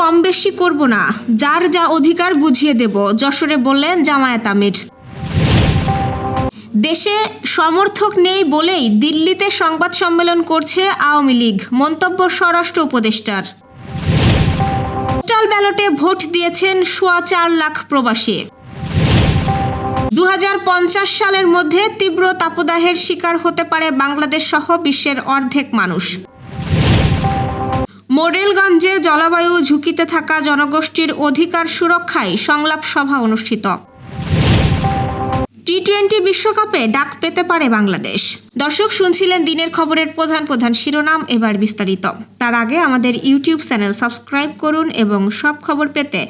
কম বেশি করব না। যার যা অধিকার বুঝিয়ে দেব, যশোরে বললেন জামায়াত আমির। দেশে সমর্থক নেই বলেই দিল্লিতে সংবাদ সম্মেলন করছে আওয়ামী লীগ, মন্তব্য স্বরাষ্ট্র উপদেষ্টার। পোস্টাল ব্যালটে ভোট দিয়েছেন সোয়া চার লাখ প্রবাসী। দু হাজার পঞ্চাশ সালের মধ্যে তীব্র তাপদাহের শিকার হতে পারে বাংলাদেশ সহ বিশ্বের অর্ধেক মানুষ। মোডেলগঞ্জে জলবায়ু ঝুঁকিতে থাকা জনগোষ্ঠীর অধিকার সুরক্ষায় সংলাপ সভা অনুষ্ঠিত। টি টোয়েন্টি বিশ্বকাপে ডাক পেতে পারে বাংলাদেশ। দর্শক শুনছিলেন দিনের খবরের প্রধান প্রধান শিরোনাম, এবার বিস্তারিত। তার আগে আমাদের ইউটিউব চ্যানেল সাবস্ক্রাইব করুন এবং সব খবর পেতে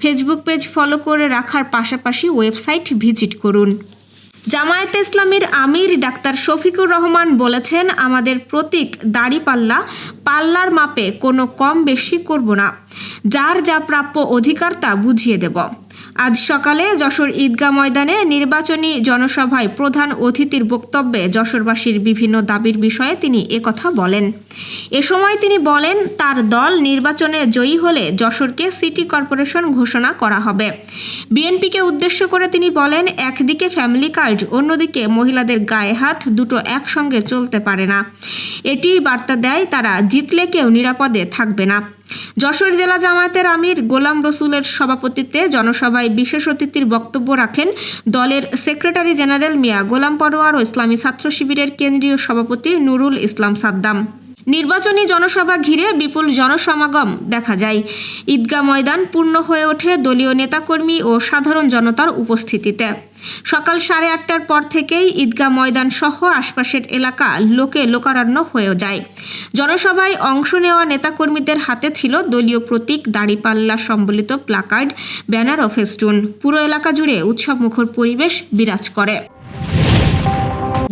ফেসবুক পেজ ফলো করে রাখার পাশাপাশি ওয়েবসাইট ভিজিট করুন। জামায়াতে ইসলামীর আমির ডাক্তার শফিকুর রহমান বলেছেন, আমাদের প্রতীক দাড়িপাল্লা, পাল্লার মাপে কোনো কম বেশি করব না। যার যা প্রাপ্য অধিকার তা বুঝিয়ে দেব। আজ সকালে যশোর ঈদগাহ ময়দানে নির্বাচনী জনসভায় প্রধান অতিথির বক্তব্যে যশোরবাসীর বিভিন্ন দাবির বিষয়ে তিনি একথা বলেন। এ সময় তিনি বলেন, তার দল নির্বাচনে জয়ী হলে যশোরকে সিটি কর্পোরেশন ঘোষণা করা হবে। বিএনপিকে উদ্দেশ্য করে তিনি বলেন, একদিকে ফ্যামিলি কার্ড, অন্যদিকে মহিলাদের গায়ে হাত, দুটো একসঙ্গে চলতে পারে না। এটি বার্তা দেয়, তারা জিতলে কেউ নিরাপদে থাকবে না। যশোর জেলা জামায়াতের আমির গোলাম রসুলের সভাপতিত্বে জনসভায় বিশেষ অতিথির বক্তব্য রাখেন দলের সেক্রেটারি জেনারেল মিয়া গোলাম পরোয়ার ও ইসলামী ছাত্র শিবিরের কেন্দ্রীয় সভাপতি নুরুল ইসলাম সাদ্দাম। নির্বাচনী জনসভা ঘিরে বিপুল জনসমাগম দেখা যায়। ঈদগাহ ময়দান পূর্ণ হয়ে ওঠে দলীয় নেতাকর্মী ও সাধারণ জনতার উপস্থিতিতে। সকাল সাড়ে আটটার পর থেকেই ঈদগাহ ময়দান সহ আশপাশের এলাকা লোকে লোকারণ্য হয়ে যায়। জনসভায় অংশ নেওয়া নেতাকর্মীদের হাতে ছিল দলীয় প্রতীক, দাড়িপাল্লা সম্বলিত প্লাকার্ড, ব্যানার ও ফেস্টুন। পুরো এলাকা জুড়ে উৎসবমুখর পরিবেশ বিরাজ করে।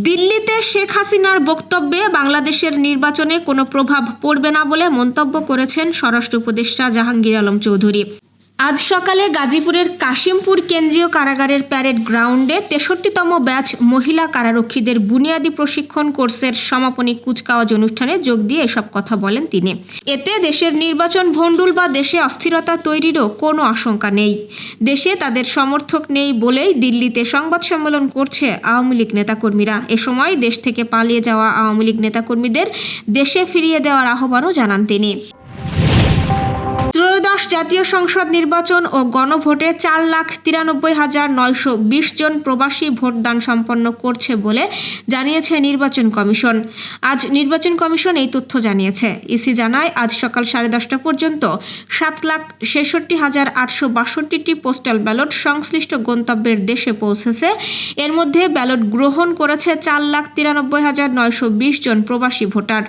দিল্লিতে শেখ হাসিনার বক্তব্যে বাংলাদেশের নির্বাচনে কোনো প্রভাব পড়বে না বলে মন্তব্য করেছেন স্বরাষ্ট্র উপদেষ্টা জাহাঙ্গীর আলম চৌধুরী। আজ সকালে গাজীপুরের কাশিমপুর কেন্দ্রীয় কারাগারের প্যারেড গ্রাউন্ডে তেষট্টিতম ব্যাচ মহিলা কারারক্ষীদের বুনিয়াদী প্রশিক্ষণ কোর্সের সমাপনী কুচকাওয়াজ অনুষ্ঠানে যোগ দিয়ে এসব কথা বলেন তিনি। এতে দেশের নির্বাচন ভণ্ডুল বা দেশে অস্থিরতা তৈরিরও কোনো আশঙ্কা নেই। দেশে তাদের সমর্থক নেই বলেই দিল্লিতে সংবাদ সম্মেলন করছে আওয়ামী লীগ নেতাকর্মীরা। এ সময় দেশ থেকে পালিয়ে যাওয়া আওয়ামী লীগ নেতাকর্মীদের দেশে ফিরিয়ে দেওয়ার আহ্বানও জানান তিনি। ত্রয়োদশ জাতীয় সংসদ নির্বাচন ও গণভোটে চার লাখ তিরানব্বই হাজার নয়শো বিশ জন প্রবাসী ভোটদান সম্পন্ন করছে বলে জানিয়েছে নির্বাচন কমিশন। আজ নির্বাচন কমিশন এই তথ্য জানিয়েছে। ইসি জানায়, আজ সকাল সাড়ে দশটা পর্যন্ত সাত লাখ ছেষট্টি হাজার আটশো বাষট্টিটি পোস্টাল ব্যালট সংশ্লিষ্ট গন্তব্যের দেশে পৌঁছেছে। এর মধ্যে ব্যালট গ্রহণ করেছে চার লাখ তিরানব্বই হাজার নয়শো বিশ জন প্রবাসী ভোটার।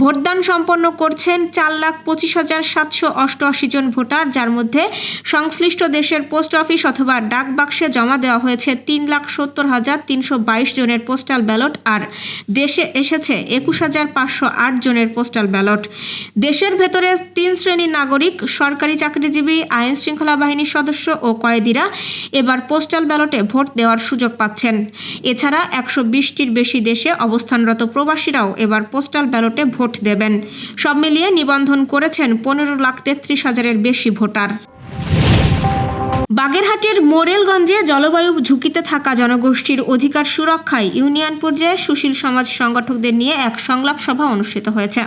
ভোটদান সম্পন্ন করছেন চার লাখ পঁচিশ হাজার সাতশো অষ্টআশি জন ভোটার, যার মধ্যে সংশ্লিষ্ট দেশের পোস্ট অফিস অথবা ডাক বাক্সে জমা দেওয়া হয়েছে তিন লাখ সত্তর হাজার তিনশো বাইশ জনের পোস্টাল ব্যালট আর দেশে এসেছে একুশ হাজার পাঁচশো আট জনের পোস্টাল ব্যালট। দেশের ভেতরে তিন শ্রেণির নাগরিক, সরকারি চাকরিজীবী, আইন শৃঙ্খলা বাহিনীর সদস্য ও কয়েদিরা এবার পোস্টাল ব্যালটে ভোট দেওয়ার সুযোগ পাচ্ছেন। এছাড়া একশো বিশটির বেশি দেশে অবস্থানরত প্রবাসীরাও এবার পোস্টাল ব্যালটে ভোট দেবেন। সব মিলিয়ে নিবন্ধন করেছেন পনেরো লাখ তেত্রিশ হাজারের বেশি ভোটার। বাগেরহাটের মোরেলগঞ্জে জলবায়ু ঝুঁকিতে থাকা জনগোষ্ঠীর অধিকার সুরক্ষায় ইউনিয়ন পর্যায়ে সুশীল সমাজ সংগঠকদের নিয়ে এক সংলাপ সভা অনুষ্ঠিত হয়েছে।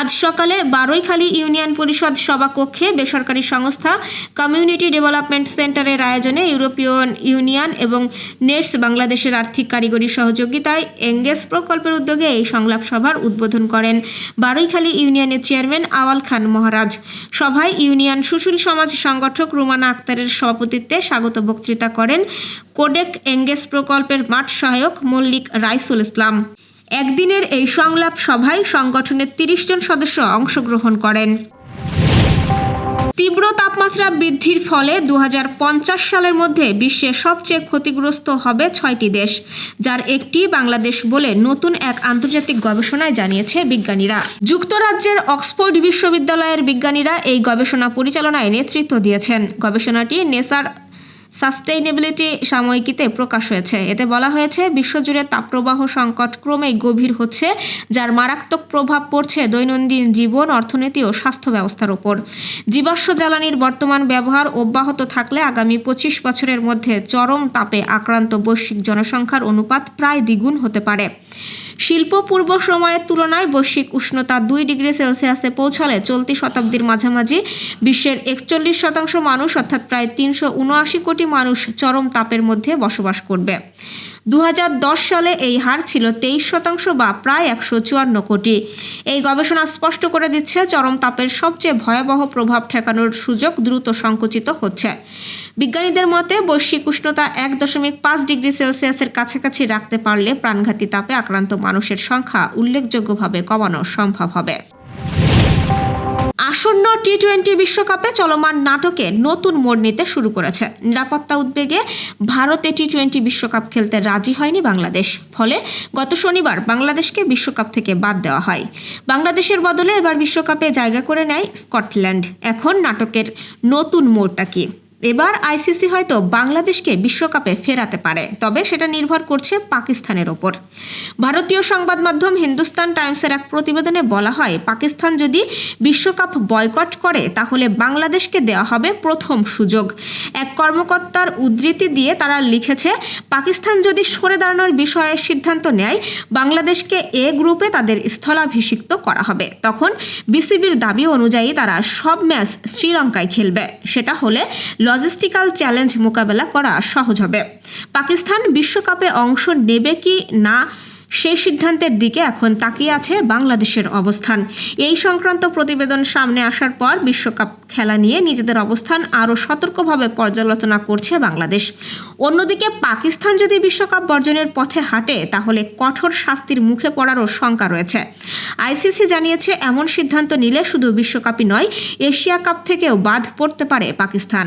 আজ সকালে বারৈখালী ইউনিয়ন পরিষদ সভাকক্ষে বেসরকারি সংস্থা কমিউনিটি ডেভেলপমেন্ট সেন্টারের আয়োজনে ইউরোপিয়ান ইউনিয়ন এবং নেটস বাংলাদেশের আর্থিক কারিগরি সহযোগিতায় এঙ্গেজ প্রকল্পের উদ্যোগে এই সংলাপ সভার উদ্বোধন করেন বারৈখালী ইউনিয়নের চেয়ারম্যান আওয়াল খান মহারাজ। সভায় ইউনিয়ন সুশীল সমাজ সংগঠক রুমানা আক্তারের সভাপতিত্বে স্বাগত বক্তৃতা করেন কোডেক এঙ্গেজ প্রকল্পের মাঠ সহায়ক মল্লিক রাইসুল ইসলাম। একদিনের এই সংলাপ সভায় সংগঠনের তিরিশ জন সদস্য অংশগ্রহণ করেন। তীব্র তাপমাত্রা বৃদ্ধির ফলে দু হাজার পঞ্চাশ সালের মধ্যে বিশ্বে সবচেয়ে ক্ষতিগ্রস্ত হবে ছয়টি দেশ, যার একটি বাংলাদেশ বলে নতুন এক আন্তর্জাতিক গবেষণায় জানিয়েছে বিজ্ঞানীরা। যুক্তরাজ্যের অক্সফোর্ড বিশ্ববিদ্যালয়ের বিজ্ঞানীরা এই গবেষণা পরিচালনায় নেতৃত্ব দিয়েছেন। গবেষণাটি নেসার সাস্টেইনেবিলিটি সাময়িকীতে প্রকাশ হয়েছে। এতে বলা হয়েছে, বিশ্বজুড়ে তাপপ্রবাহ সংকট ক্রমেই গভীর হচ্ছে, যার মারাত্মক প্রভাব পড়ছে দৈনন্দিন জীবন, অর্থনীতি ও স্বাস্থ্য ব্যবস্থার ওপর। জীবাশ্ম জ্বালানির বর্তমান ব্যবহার অব্যাহত থাকলে আগামী পঁচিশ বছরের মধ্যে চরম তাপে আক্রান্ত বৈশ্বিক জনসংখ্যার অনুপাত প্রায় দ্বিগুণ হতে পারে। শিল্প পূর্ব সময়ের তুলনায় বৈশ্বিক উষ্ণতা দুই ডিগ্রি সেলসিয়াসে পৌঁছালে চলতি শতাব্দীর মাঝামাঝি বিশ্বের একচল্লিশ শতাংশ মানুষ, অর্থাৎ প্রায় তিনশো উনআশি কোটি মানুষ চরম তাপের মধ্যে বসবাস করবে। দু হাজার দশ সালে এই হার ছিল তেইশ শতাংশ বা প্রায় একশো চুয়ান্ন কোটি। এই গবেষণা স্পষ্ট করে দিচ্ছে, চরম তাপের সবচেয়ে ভয়াবহ প্রভাব ঠেকানোর সুযোগ দ্রুত সংকুচিত হচ্ছে। বিজ্ঞানীদের মতে, বৈশ্বিক উষ্ণতা এক দশমিক পাঁচ ডিগ্রি সেলসিয়াসের কাছাকাছি রাখতে পারলে প্রাণঘাতী তাপে আক্রান্ত মানুষের সংখ্যা উল্লেখযোগ্যভাবে কমানো সম্ভব হবে। আসন্ন টি টোয়েন্টি বিশ্বকাপে চলমান নাটকে নতুন মোড় নিতে শুরু করেছে। নিরাপত্তা উদ্বেগে ভারতে টি টোয়েন্টি বিশ্বকাপ খেলতে রাজি হয়নি বাংলাদেশ। ফলে গত শনিবার বাংলাদেশকে বিশ্বকাপ থেকে বাদ দেওয়া হয়। বাংলাদেশের বদলে এবার বিশ্বকাপে জায়গা করে নেয় স্কটল্যান্ড। এখন নাটকের নতুন মোড়টা কি? এবার আইসিসি হয়তো বাংলাদেশকে বিশ্বকাপে ফেরাতে পারে, তবে সেটা নির্ভর করছে পাকিস্তানের ওপর। ভারতীয় সংবাদ মাধ্যম হিন্দুস্তান টাইমসের এক প্রতিবেদনে বলা হয়, পাকিস্তান যদি বিশ্বকাপ বয়কট করে, তাহলে বাংলাদেশকে দেওয়া হবে প্রথম সুযোগ। এক কর্মকর্তার উদ্ধৃতি দিয়ে তারা লিখেছে, পাকিস্তান যদি সরে দাঁড়ানোর বিষয়ে সিদ্ধান্ত নেয়, বাংলাদেশকে এ গ্রুপে তাদের স্থলাভিষিক্ত করা হবে। তখন বিসিবির দাবি অনুযায়ী তারা সব ম্যাচ শ্রীলঙ্কায় খেলবে। সেটা হলে লজিস্টিক্যাল চ্যালেঞ্জ মোকাবেলা করা সহজ হবে। পাকিস্তান বিশ্বকাপে অংশ নেবে কি না সেই সিদ্ধান্তের দিকে এখন তাকিয়ে আছে বাংলাদেশের অবস্থান। এই সংক্রান্ত প্রতিবেদন সামনে আসার পর বিশ্বকাপ খেলা নিয়ে নিজেদের অবস্থান আরও সতর্কভাবে পর্যালোচনা করছে বাংলাদেশ। অন্যদিকে পাকিস্তান যদি বিশ্বকাপ বর্জনের পথে হাঁটে, তাহলে কঠোর শাস্তির মুখে পড়ারও শঙ্কা রয়েছে। আইসিসি জানিয়েছে, এমন সিদ্ধান্ত নিলে শুধু বিশ্বকাপই নয়, এশিয়া কাপ থেকেও বাদ পড়তে পারে পাকিস্তান।